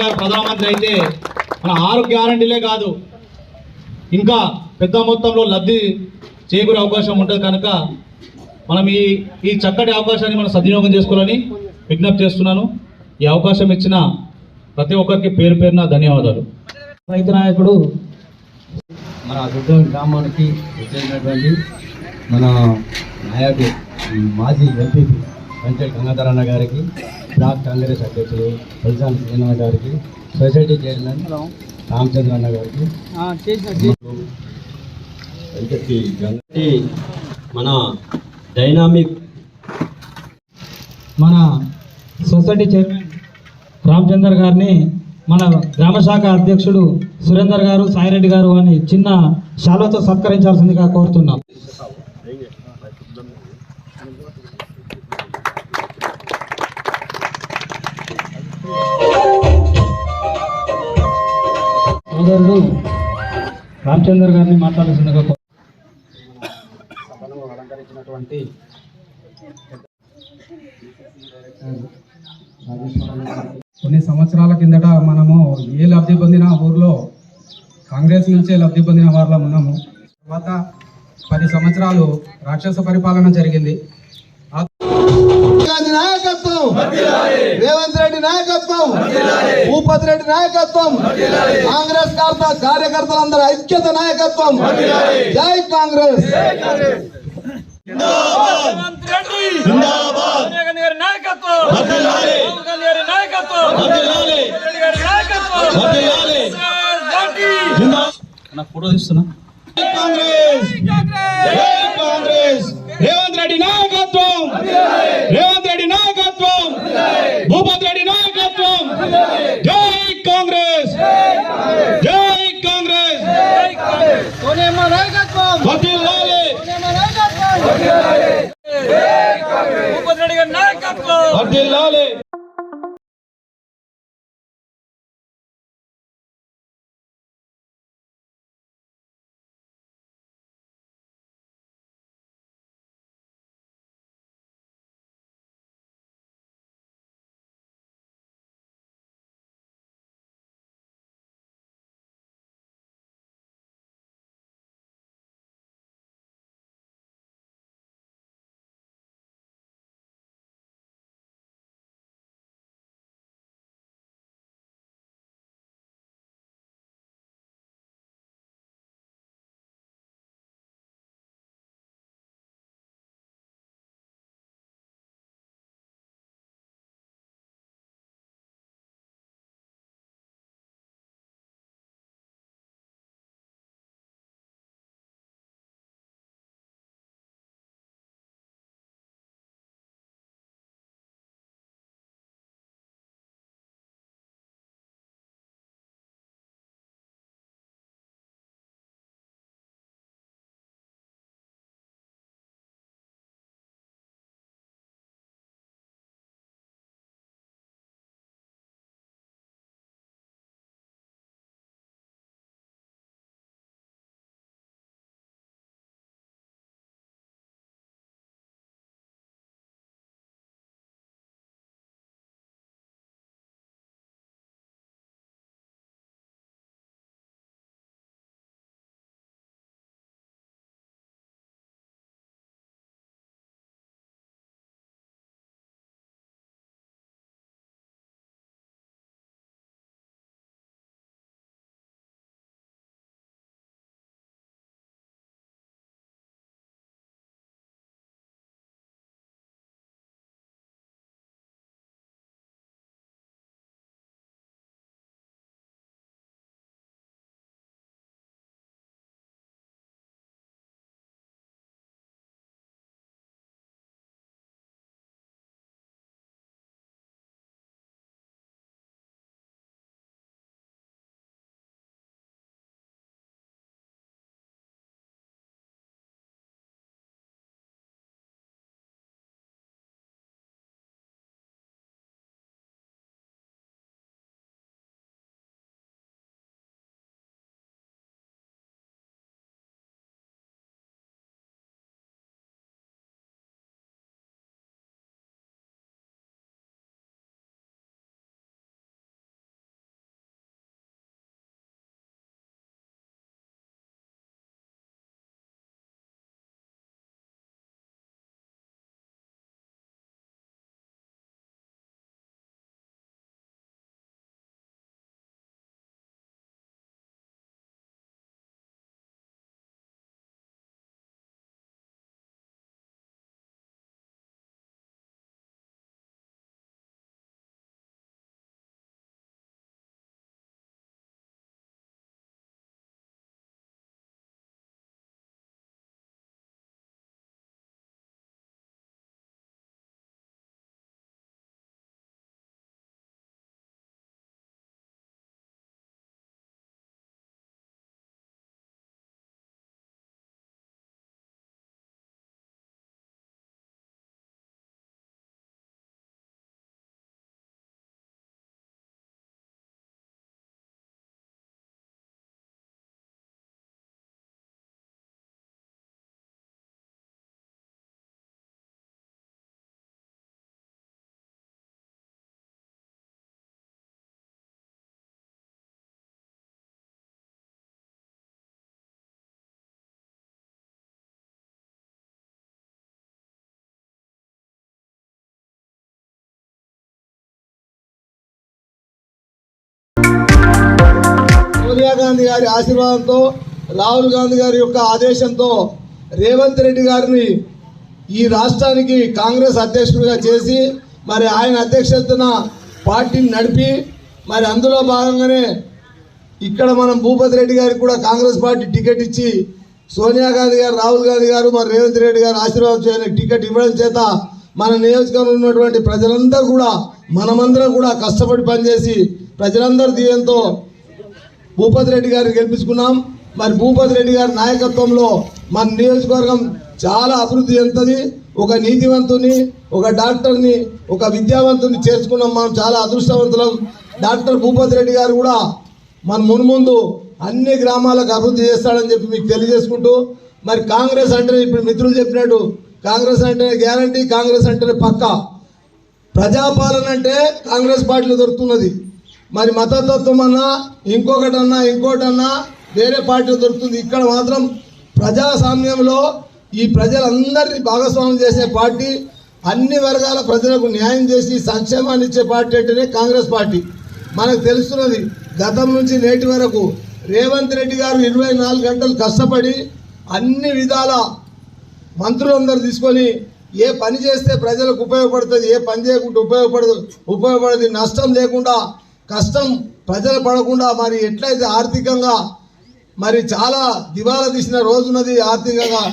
గారు ప్రధానమంత్రి అయితే మన ఆరు గ్యారంటీలే కాదు. ఇంకా పెద్ద మొత్తంలో లబ్ధి చేకూరే అవకాశం ఉంటుంది కనుక మనం ఈ ఈ చక్కటి అవకాశాన్ని మనం సద్వినియోగం చేసుకోవాలని విజ్ఞప్తి చేస్తున్నాను. ఈ అవకాశం ఇచ్చిన ప్రతి ఒక్కరికి పేరు పేరున ధన్యవాదాలు. రైతు నాయకుడు మన దుర్గ గ్రామానికి వచ్చేసినటువంటి మన నాయకుడు మాజీ ఎంపీపీ పంచాయత్ గంగాధర్ అన్న గారికి బ్లాక్ కాంగ్రెస్ అధ్యక్షులు బల్సాన్ శ్రీనాథ్ గారికి సొసైటీ చైర్మన్ రామచంద్ర అన్న గారికి. మన డైనామిక్ మన సొసైటీ చైర్మన్ రామచందర్ గారిని మన గ్రామ శాఖ అధ్యక్షుడు సురేందర్ గారు సాయిరెడ్డి గారు అని చిన్న శాలతో సత్కరించాల్సిందిగా కోరుతున్నాం. సోదరుడు రామచందర్ గారిని మాట్లాడాల్సిందిగా సభను అలంకరించినటువంటి కొన్ని సంవత్సరాల కిందట మనము ఏ లబ్ధి పొందిన ఊర్లో కాంగ్రెస్ నుంచే లబ్ధి పొందిన వారిలో ఉన్నాము. తర్వాత పది సంవత్సరాలు రాక్షస పరిపాలన జరిగింది. గాంధీ నాయకత్వం. రేవంత్ రెడ్డి నాయకత్వం. భూపతి రెడ్డి నాయకత్వం. కాంగ్రెస్ కార్త కార్యకర్తలందరూ ఐక్యత నాయకత్వం. జై కాంగ్రెస్. నా ఫోటో తీస్తున్నా. రేవంత్ రెడ్డి నాయకత్వం. రేవంత్ రెడ్డి నాయకత్వం. భూపతి రెడ్డి నాయకత్వం. జై కాంగ్రెస్. జై కాంగ్రెస్. వర్ధిల్లాలి. వర్ధిల్లాలి. సోనియా గాంధీ గారి ఆశీర్వాదంతో రాహుల్ గాంధీ గారి యొక్క ఆదేశంతో రేవంత్ రెడ్డి గారిని ఈ రాష్ట్రానికి కాంగ్రెస్ అధ్యక్షుడిగా చేసి మరి ఆయన అధ్యక్షతన పార్టీని నడిపి మరి అందులో భాగంగానే ఇక్కడ మనం భూపతి రెడ్డి గారికి కూడా కాంగ్రెస్ పార్టీ టికెట్ ఇచ్చి సోనియా గాంధీ గారు రాహుల్ గాంధీ గారు మరి రేవంత్ రెడ్డి గారు ఆశీర్వాదం చేయడానికి టికెట్ ఇవ్వడం చేత మన నియోజకవర్గంలో ఉన్నటువంటి ప్రజలందరూ కూడా మనమందరం కూడా కష్టపడి పనిచేసి ప్రజలందరూ దీయంతో భూపతి రెడ్డి గారిని గెలిపించుకున్నాం. మరి భూపతి రెడ్డి గారి నాయకత్వంలో మన నియోజకవర్గం చాలా అభివృద్ధి చెందుతుంది. ఒక నీతివంతుని ఒక డాక్టర్ని ఒక విద్యావంతుని చేర్చుకున్నాం మనం చాలా అదృష్టవంతులం. డాక్టర్ భూపతి రెడ్డి గారు కూడా మన మున్ముందు అన్ని గ్రామాలకు అభివృద్ధి చేస్తాడని చెప్పి మీకు తెలియజేసుకుంటూ మరి కాంగ్రెస్ అంటే ఇప్పుడు మిత్రులు చెప్పినట్టు కాంగ్రెస్ అంటే గ్యారంటీ కాంగ్రెస్ అంటే పక్కా. ప్రజాపాలన అంటే కాంగ్రెస్ పార్టీలో దొరుకుతున్నది. మరి మతతత్వం అన్నా ఇంకొకటన్నా ఇంకోటన్నా వేరే పార్టీ దొరుకుతుంది. ఇక్కడ మాత్రం ప్రజాస్వామ్యంలో ఈ ప్రజలందరినీ భాగస్వామ్యం చేసే పార్టీ అన్ని వర్గాల ప్రజలకు న్యాయం చేసి సంక్షేమాన్ని ఇచ్చే పార్టీ అంటేనే కాంగ్రెస్ పార్టీ. మనకు తెలుస్తున్నది గతం నుంచి నేటి వరకు రేవంత్ రెడ్డి గారు ఇరవై నాలుగు గంటలు కష్టపడి అన్ని విధాల మంత్రులందరూ తీసుకొని ఏ పని చేస్తే ప్రజలకు ఉపయోగపడుతుంది ఏ పని చేయకుండా ఉపయోగపడదు ఉపయోగపడదు నష్టం లేకుండా కష్టం ప్రజలు పడకుండా మరి ఎట్లయితే ఆర్థికంగా మరి చాలా దివాలా తీసిన రోజున్నది ఆర్థికంగా